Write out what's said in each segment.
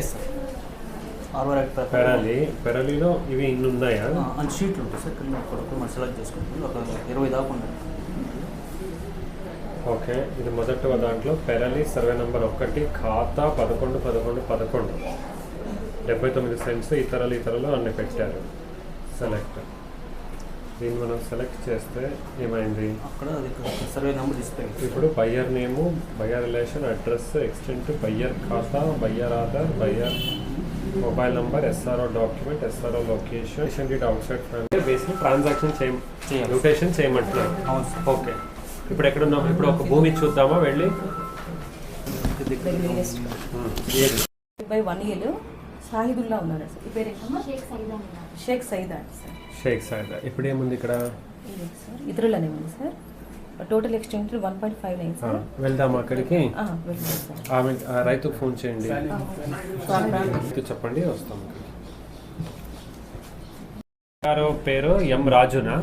Yes sir ROR act Perali. పెరాలిలో ఇవి ఇన్ని ఉన్నాయా? అండ్ షీట్లు ఉంటాయి సార్ కింద కొడుకు మనం సెలెక్ట్ చేసుకుంటాం ఒక ఇరవై దాకా ఉన్నాయి. ఓకే ఇది మొదటి దాంట్లో. పెరలి సర్వే నంబర్ ఒకటి ఖాతా పదకొండు పదకొండు పదకొండు. డెబ్బై తొమ్మిది సెంట్స్ ఇతరులు ఇతరులు అన్ని పెట్టారు. సెలెక్ట్ దీన్ని మనం సెలెక్ట్ చేస్తే ఏమైంది? అక్కడ అది సర్వే నెంబర్ డిస్ప్లే ఇప్పుడు buyer name buyer relation address extent buyer ఖాతా buyer Aadhaar buyer mobile number SRO document SRO location outside family basic transaction చేయ. మ్యూటేషన్ చేయమంటున్నారు ఓకే ఇప్పుడు ఎక్కడ ఉన్నాం? ఇప్పుడు ఒక భూమి చూద్దామా వెళ్ళి? బై వన్ ఇయర్ షాహిదుల్లా ఉన్నారు షేక్ సైదా. షేక్ సైదా సార్. షేక్ సాయిద్ ఇప్పుడు ఏముంది ఇక్కడ సార్ ఇతరులనే ఉంది sir. Total extent one point five nine sir. వెళ్దాం అక్కడికి? సార్. ఆమె ఆ రైతుకు ఫోన్ చేయండి. చెప్పండి వస్తాం గారు పేరు ఎం రాజునా?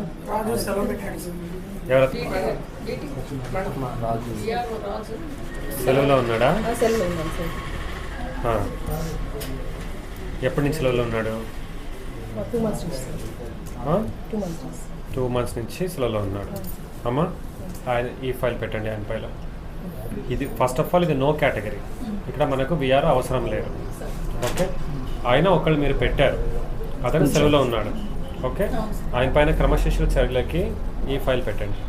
ఎవరు? రాజు. సెలవులో ఉన్నాడా? సార్. ఎప్పటి నుంచి సెలవులో ఉన్నాడు? టూ మంత్స్ నుంచి సెలవులో ఉన్నాడు. అమ్మా ఆయన ఈ ఫైల్ పెట్టండి ఆయన ఫైల్. ఇది ఫస్ట్ ఆఫ్ ఆల్ ఇది నో కేటగిరీ ఇక్కడ మనకు విఆర్ అవసరం లేదు. ఓకే ఆయన ఒకళ్ళు మీరు పెట్టారు. అతను సెలవులో ఉన్నాడు. ఓకే ఆయన పైన క్రమశిక్షణ చర్యలకి ఈ ఫైల్ పెట్టండి.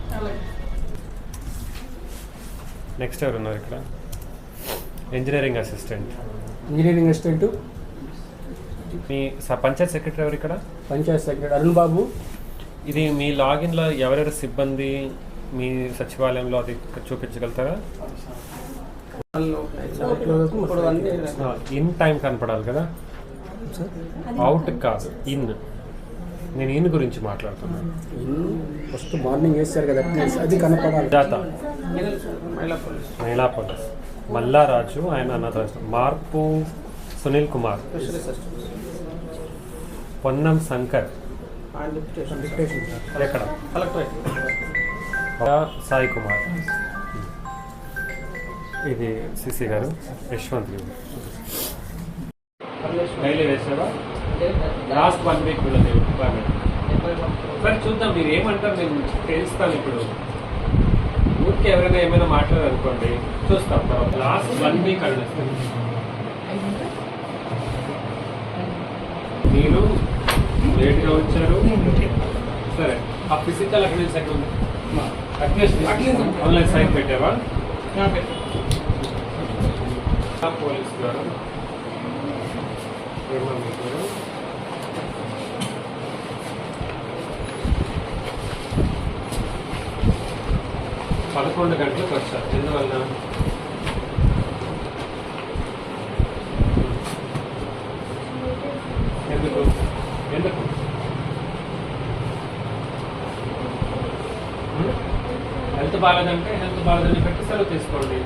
నెక్స్ట్ ఎవరు ఉన్నారు ఇక్కడ? ఇంజనీరింగ్ అసిస్టెంట్ ఇంజనీరింగ్ అసిస్టెంట్ మీ పంచాయత్ సెక్రటరీ ఎవరు ఇక్కడ? పంచాయత్ సెక్రటరీ అరుణ్ బాబు. ఇది మీ లాగిన్లో ఎవరెవరు సిబ్బంది మీ సచివాలయంలో అది చూపించగలుగుతారా? ఇన్ టైం కనపడాలి కదా. అవుట్ కాదు ఇన్. నేను ఇన్ గురించి మాట్లాడుతున్నాను ఫస్ట్ మార్నింగ్ వేస్తారు కదా అది కనపడాలి. మహిళా పోలీస్. మల్లారాజు ఆయన అన్నదాసు మార్పు సునీల్ కుమార్. పొన్నం శంకర్. ఎక్కడ? కలెక్టరేట్ సాయి కుమార్. ఇది సిసి గారు యశ్వంత్ గారు డైలీ వేసావా? లాస్ట్ వన్ వీక్ వీళ్ళది రిక్వైర్మెంట్ సరే చూద్దాం మీరు ఏమంటారు నేను తెలుస్తాను ఇప్పుడు. ఊరికి ఎవరైనా ఏమైనా మాట్లాడారనుకోండి చూస్తాం. తర్వాత లాస్ట్ వన్ వీక్ అడిగిస్తాను మీరు లేట్గా వచ్చారు. సరే ఆ ఫిజికల్ అటెండెన్స్ ఎక్కడ ఉంది? ఆన్లైన్ సైన్ పెట్టావా? పోలీస్ గారు? పదకొండు గంటలకు వచ్చారు. ఎందువల్ల? ఎందుకు? బాగాలేదంటే హెల్త్ బాగాలేదని పెట్టి సెలవు తీసుకోండి.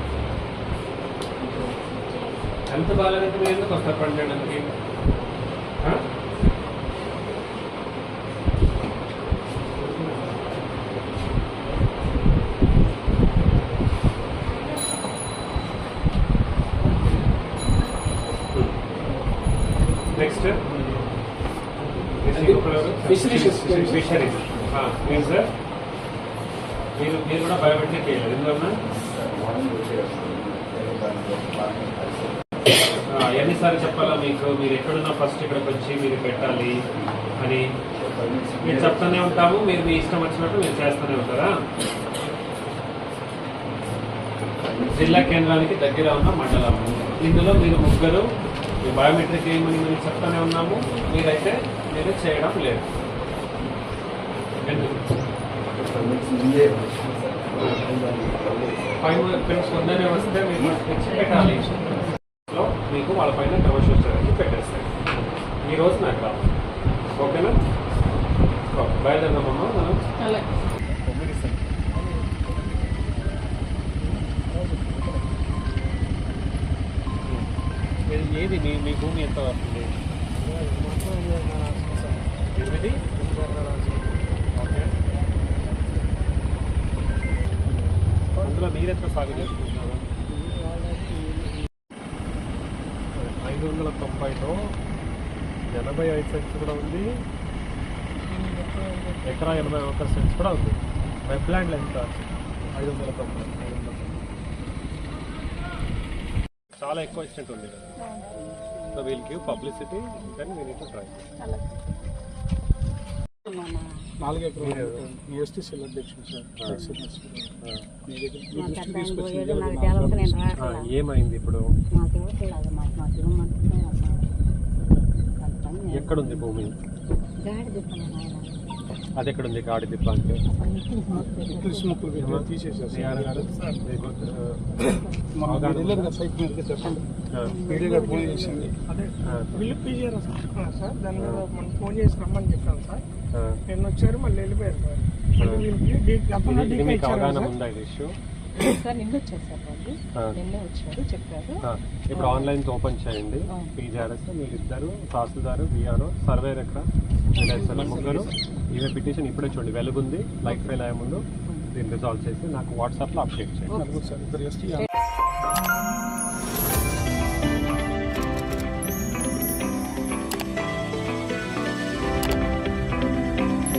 హెల్త్ బాగాలేదంటే మీరు ఎందుకు వస్తారు పని చేయడానికి ఆ? Next Fisheries. ఫిషరీస్ మీరు సార్ మీరు మీరు కూడా బయోమెట్రిక్ వేయాలి ఎందువలన ఎన్నిసార్లు చెప్పాలా మీకు? మీరు ఎక్కడున్నా ఫస్ట్ ఇక్కడికి వచ్చి మీరు పెట్టాలి అని. మీరు చెప్తూనే ఉంటాము. మీరు మీ ఇష్టం వచ్చినట్టు మీరు చేస్తూనే ఉంటారా? జిల్లా కేంద్రానికి దగ్గర ఉన్న మండలం. ఇందులో మీరు ముగ్గురు మీ బయోమెట్రిక్ ఏమని మేము చెప్తూనే ఉన్నాము. మీరైతే మీరు చేయడం లేదు. ఎందుకు? ఫైవ్ ఫ్రెండ్స్ ఉందని వస్తే మీరు పెట్టాలి లో మీకు వాళ్ళ పైన క్రమశిక్షణ పెట్టేస్తాయి ఈ రోజు నాకు కావాలి ఓకేనా ఓకే బయలుదేరదామమ్మా మనం ఏది- ఏది మీ మీ భూమి ఎంత వస్తుంది ఎనిమిది అందులో మీరెంత సాగు చేసుకుంటున్నారు? ఐదు వందల ఎనభై ఐదు సెంట్స్ కూడా ఉంది. ఎకరా ఎనభై ఒక్క సెంట్స్ కూడా ఉంది. వెబ్ ల్యాండ్ ఎంత ఐదు వందల తొంభై ఐదు వందల తొంభై. చాలా ఎక్కువ ఎక్స్టెంట్ ఉంది కదా. So we'll give publicity then we need to try నాలుగు ఎకరాలు మీ ఎస్టీ సెల్ అధ్యక్షుడు సార్. ఏమైంది ఇప్పుడు. ఎక్కడుంది భూమి? అది ఎక్కడుంది? గాడి దిబ్బ అంటే? ఫోన్ చేసి రమ్మని చెప్పాను సార్. వచ్చారు మళ్ళీ వెళ్ళిపోయారు ఉందా ఇప్పుడు ఆన్లైన్ ఓపెన్ చేయండి. పీజీఆర్ఎస్ మీరిద్దరు తహసీల్దారు విఆర్ఓ సర్వేర్ ఎక్కడ? ఎల్ఐఎస్ఎల్ ముగ్గురు ఇవే పిటిషన్ ఇప్పుడే చూడండి వెలుగుంది లైక్ ఫెయిల్ అయ్యే ముందు దీన్ని రిజాల్వ్ చేసి నాకు వాట్సాప్లో అప్డేట్ చేయండి.